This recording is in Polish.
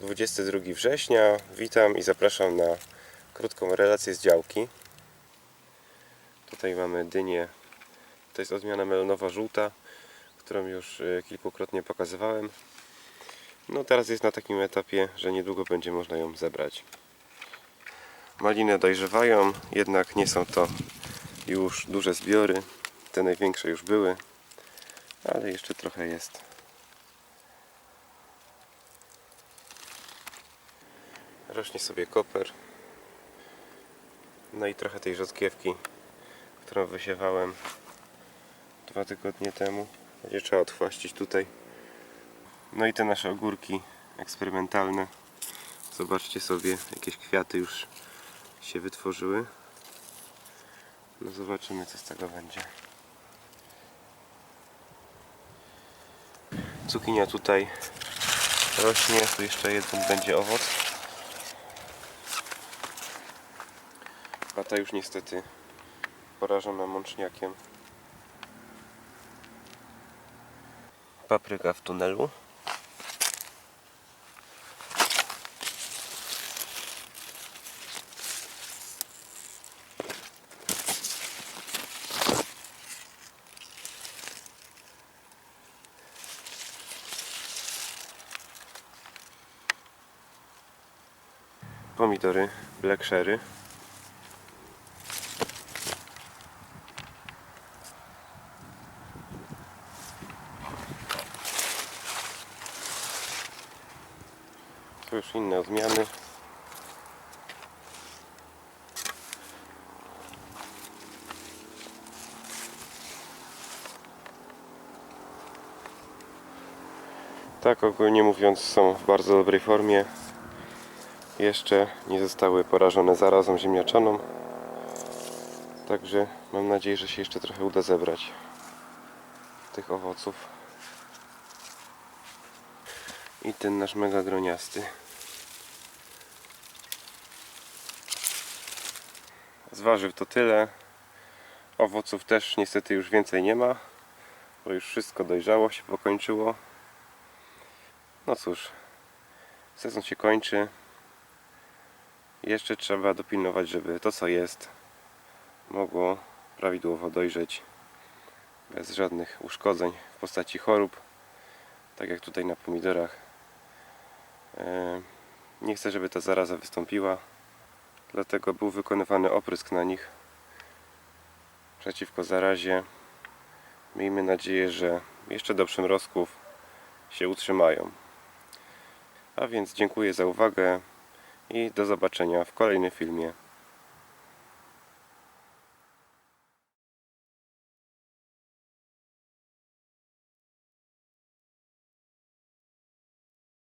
22 września. Witam i zapraszam na krótką relację z działki. Tutaj mamy dynię. To jest odmiana melonowa żółta, którą już e, kilkukrotnie pokazywałem. No teraz jest na takim etapie, że niedługo będzie można ją zebrać. Maliny dojrzewają, jednak nie są to już duże zbiory. Te największe już były, ale jeszcze trochę jest. Rośnie sobie koper. No i trochę tej rzodkiewki, którą wysiewałem dwa tygodnie temu. Będzie trzeba odchwaścić tutaj. No i te nasze ogórki eksperymentalne. Zobaczcie sobie, jakieś kwiaty już się wytworzyły. No zobaczymy co z tego będzie. Cukinia tutaj rośnie, tu jeszcze jeden będzie owoc. A ta już niestety porażona mączniakiem. Papryka w tunelu. Pomidory Black Sherry. Tu już inne odmiany. Tak ogólnie mówiąc są w bardzo dobrej formie. Jeszcze nie zostały porażone zarazą ziemniaczaną. Także mam nadzieję, że się jeszcze trochę uda zebrać tych owoców. I ten nasz mega groniasty. Z warzyw to tyle. Owoców też niestety już więcej nie ma, bo już wszystko dojrzało się pokończyło. No cóż, sezon się kończy. Jeszcze trzeba dopilnować, żeby to co jest mogło prawidłowo dojrzeć bez żadnych uszkodzeń w postaci chorób, tak jak tutaj na pomidorach. E, Nie chcę, żeby ta zaraza wystąpiła, dlatego był wykonywany oprysk na nich przeciwko zarazie. Miejmy nadzieję, że jeszcze do przymrozków się utrzymają. A więc dziękuję za uwagę i do zobaczenia w kolejnym filmie.